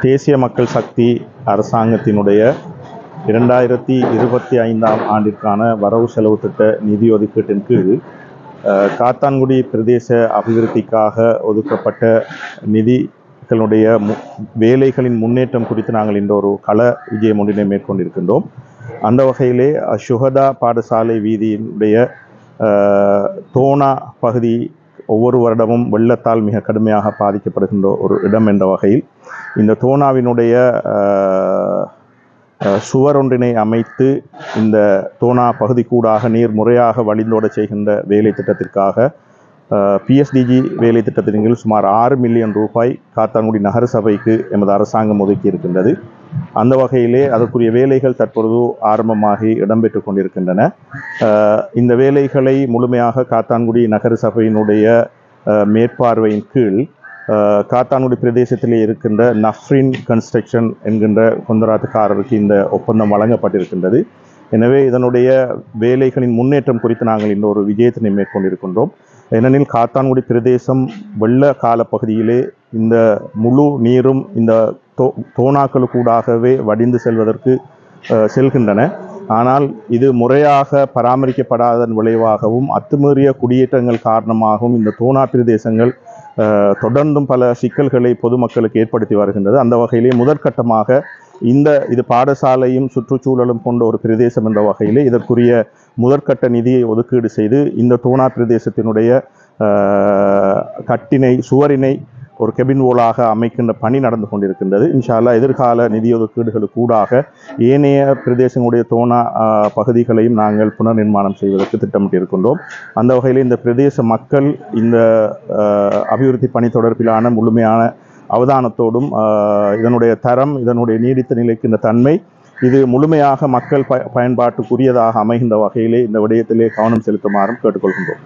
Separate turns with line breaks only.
தேசிய மக்கள் சக்தி அரசாங்கத்தினுடைய இரண்டாயிரத்தி இருபத்தி ஐந்தாம் ஆண்டிற்கான வரவு செலவு திட்ட நிதி ஒதுக்கீட்டின் கீழ் காத்தான்குடி பிரதேச அபிவிருத்திக்காக ஒதுக்கப்பட்ட நிதிகளுடைய மு- வேலைகளின் முன்னேற்றம் குறித்து நாங்கள் இன்று ஒரு கள விஜயம் ஒன்றினை மேற்கொண்டிருக்கின்றோம். அந்த வகையிலே சுகதா பாடசாலை வீதியினுடைய தோனா பகுதி ஒவ்வொரு வருடமும் வெள்ளத்தால் மிக கடுமையாக பாதிக்கப்படுகின்ற ஒரு இடம் என்ற வகையில் இந்த தோனாவினுடைய சுவர் ஒன்றினை அமைத்து இந்த தோனா பகுதிக்கூடாக நீர் முறையாக வழிந்தோட செய்கின்ற வேலை திட்டத்திற்காக பிஎஸ்டிஜி வேலை திட்டத்தின் கீழ் சுமார் ஆறு மில்லியன் ரூபாய் காத்தான்குடி நகர சபைக்கு எமது அரசாங்கம் ஒதுக்கி இருக்கின்றது அந்த வகையிலே அதற்குரிய வேலைகள் தற்பொழுது ஆரம்பமாகி இடம்பெற்று கொண்டிருக்கின்றன. இந்த வேலைகளை முழுமையாக காத்தான்குடி நகர சபையினுடைய மேற்பார்வையின் கீழ் காத்தான்குடி பிரதேசத்திலே இருக்கின்ற நஃப்ரின் கன்ஸ்ட்ரக்ஷன் என்கின்ற கொந்தராத்துக்காரருக்கு இந்த ஒப்பந்தம் வழங்கப்பட்டிருக்கின்றது. எனவே இதனுடைய வேலைகளின் முன்னேற்றம் குறித்து நாங்கள் இந்த ஒரு விஜயத்தினை மேற்கொண்டிருக்கின்றோம். ஏனெனில் காத்தான்குடி பிரதேசம் வெள்ள கால பகுதியிலே இந்த முழு நீரும் இந்த தோ தோணாக்களுக்கூடாகவே வடிந்து செல்வதற்கு செல்கின்றன. ஆனால் இது முறையாக பராமரிக்கப்படாதன் விளைவாகவும் அத்துமீறிய குடியேற்றங்கள் காரணமாகவும் இந்த தோணா பிரதேசங்கள் தொடர்ந்தும் பல சிக்கல்களை பொதுமக்களுக்கு ஏற்படுத்தி வருகின்றது. அந்த வகையிலே முதற்கட்டமாக இந்த இது பாடசாலையும் சுற்றுச்சூழலும் கொண்ட ஒரு பிரதேசம் என்ற வகையில் இதற்குரிய முதற்கட்ட நிதியை ஒதுக்கீடு செய்து இந்த தோணா பிரதேசத்தினுடைய கட்டினை சுவரினை ஒரு கெபின் ஓலாக அமைக்கின்ற பணி நடந்து கொண்டிருக்கின்றது. இன்ஷால்லா எதிர்கால நிதி ஒதுக்கீடுகளுக்கு ஊடாக ஏனைய பிரதேசங்களுடைய தோணா பகுதிகளையும் நாங்கள் புனர் நிர்மாணம் செய்வதற்கு திட்டமிட்டிருக்கின்றோம். அந்த வகையில் இந்த பிரதேச மக்கள் இந்த அபிவிருத்தி பணி தொடர்பிலான முழுமையான அவதானத்தோடும் இதனுடைய தரம் இதனுடைய நீடித்த நிலைக்கின்ற தன்மை இது முழுமையாக மக்கள் ப பயன்பாட்டுக்குரியதாக அமைகின்ற வகையிலே இந்த விடயத்திலே கவனம் செலுத்துமாறும் கேட்டுக்கொள்கின்றோம்.